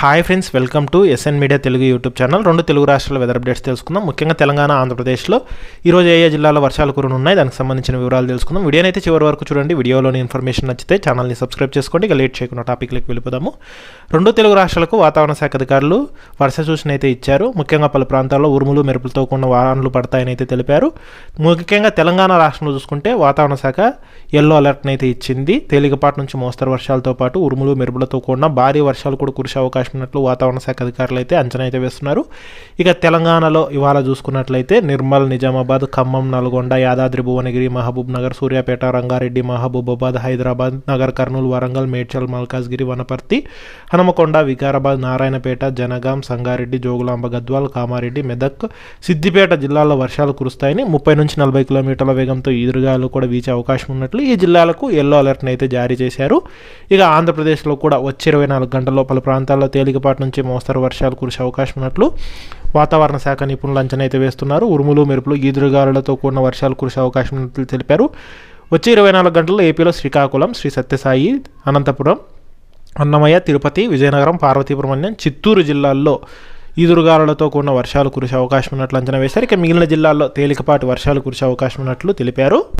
Hi friends welcome to SN media Telugu YouTube channel రెండు తెలుగు రాష్ట్రాల weather updates తెలుసుకుందాం. ముఖ్యంగా తెలంగాణ ఆంధ్రప్రదేశ్లో ఈరోజు ఏ ఏ జిల్లాలో వర్షాలు కురనున్నాయి దానికి సంబంధించిన వివరాలు తెలుసుకుందాం. వీడియోని అయితే చివరి వరకు చూడండి. వీడియోలోని ఇన్ఫర్మేషన్ నచ్చితే ఛానల్ని సబ్స్క్రైబ్ చేసుకోండి. ఇక లేట్ చేయకుండా టాపిక్లకు వెళ్ళిపోదాము. రెండు తెలుగు రాష్ట్రాలకు వాతావరణ శాఖ అధికారులు వర్ష సూచన అయితే ఇచ్చారు. ముఖ్యంగా పలు ప్రాంతాల్లో ఉరుములు మెరుపులతో కూడిన వాహనాలు పడతాయని అయితే తెలిపారు. ముఖ్యంగా తెలంగాణ రాష్ట్రంలో చూసుకుంటే వాతావరణ శాఖ ఎల్లో అలర్ట్ని అయితే ఇచ్చింది. తేలికపాటి నుంచి మోస్తరు వర్షాలతో పాటు ఉరుములు మెరుపులతో కూడిన భారీ వర్షాలు కూడా కురిసే అవకాశం ఉన్నట్లు వాతావరణ శాఖ అధికారులు అయితే అంచనా అయితే వేస్తున్నారు. ఇక తెలంగాణలో ఇవాళ చూసుకున్నట్లయితే నిర్మల్ నిజామాబాద్ ఖమ్మం నల్గొండ యాదాద్రి భువనగిరి మహబూబ్ నగర్ సూర్యాపేట రంగారెడ్డి మహబూబాబాద్ హైదరాబాద్ నగర్ కర్నూలు వరంగల్ మేడ్చల్ మల్కాజ్గిరి వనపర్తి హనుమకొండ వికారాబాద్ నారాయణపేట జనగాం సంగారెడ్డి జోగులాంబ గద్వాల్ కామారెడ్డి మెదక్ సిద్దిపేట జిల్లాల్లో వర్షాలు కురుస్తాయని ముప్పై నుంచి నలభై కిలోమీటర్ల వేగంతో ఈదురుగాలు కూడా వీచే అవకాశం ఉన్నట్లు ఈ జిల్లాలకు ఎల్లో అలర్ట్ని అయితే జారీ చేశారు. ఇక ఆంధ్రప్రదేశ్లో కూడా వచ్చే ఇరవై నాలుగు గంటల్లో పలు ప్రాంతాల్లో తేలికపాటి నుంచి మోస్తరు వర్షాలు కురిసే అవకాశం ఉన్నట్లు వాతావరణ శాఖ నిపుణులు అంచనా అయితే వేస్తున్నారు. ఉరుములు మెరుపులు ఈదురుగాలులతో కూడిన వర్షాలు కురిసే అవకాశం ఉన్నట్లు తెలిపారు. వచ్చే ఇరవై నాలుగు గంటల్లో ఏపీలో శ్రీకాకుళం శ్రీ సత్యసాయి అనంతపురం అన్నమయ్య తిరుపతి విజయనగరం పార్వతీపురం చిత్తూరు జిల్లాల్లో ఈదురుగాలులతో కూడిన వర్షాలు కురిసే అవకాశం ఉన్నట్లు అంచనా వేశారు. ఇక మిగిలిన జిల్లాల్లో తేలికపాటి వర్షాలు కురిసే అవకాశం ఉన్నట్లు తెలిపారు.